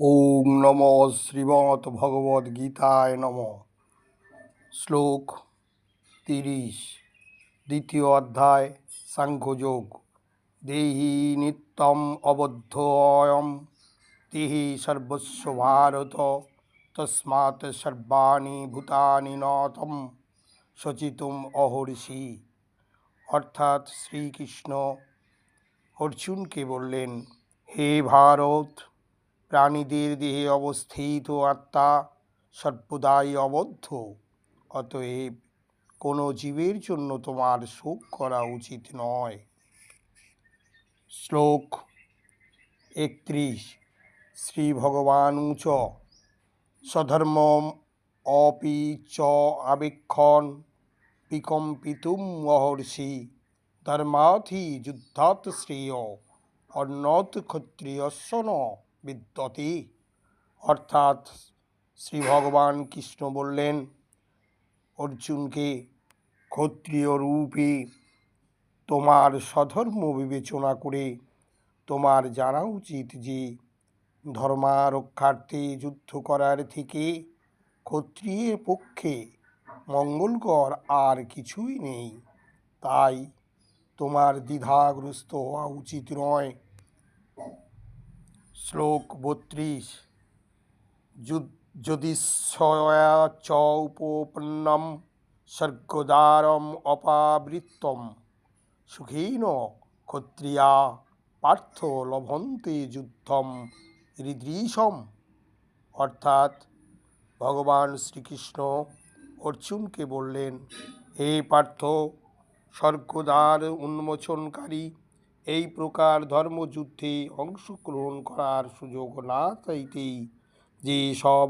ওম নম শ্রীমৎ ভগবদ গীতায় নম। শ্লোক তিরিশ, দ্বিতীয় অধ্যায়, সাংখ্যযোগ। দেহি নিত্যম অবদ্ধ অয়ম দেহি সর্বস্ব ভারত, তস্মাৎ সর্বাণি ভূতানি নতম, সচিতুম অহর্ষি। অর্থাৎ শ্রীকৃষ্ণ অর্জুনকে বললেন, হে ভারত প্রাণীদের দেহে অবস্থিত আত্মা সর্বদাই অবদ্ধ। অতএব কোনো জীবের জন্য তোমার শোক করা উচিত নয়। শ্লোক একত্রিশ। শ্রী ভগবান উচ। স্বধর্ম অপি চ আবেক্ষণ বিকম্পিতুম মহর্ষি ধর্মাথি যুদ্ধাৎ শ্রেয় অন্নত ক্ষত্রিয়স্য ন। বিদ্যতে। অর্থাৎ শ্রী ভগবান কৃষ্ণ বললেন, অর্জুনকে ক্ষত্রিয় রূপে তোমার স্বধর্ম বিবেচনা করে তোমার জানা উচিত যে ধর্মারক্ষার্থে যুদ্ধ করার থেকে ক্ষত্রিয়ের পক্ষে মঙ্গলকর আর কিছুই নেই। তাই তোমার দ্বিধাগ্রস্ত হওয়া উচিত নয় শ্লোক বত্রিশ। যদি চ উপপন্নম স্বর্গদ্বারম অপাবৃত্তম। সুখীন ক্ষত্রিয়া পার্থ লভন্তে যুদ্ধম হৃদৃশম অর্থাৎ ভগবান শ্রীকৃষ্ণ অর্জুনকে বললেন, হে পার্থ, স্বর্গদ্বার উন্মোচনকারী এই প্রকার ধর্মযুদ্ধে অংশগ্রহণ করার সুযোগ না চাইতেই যে সব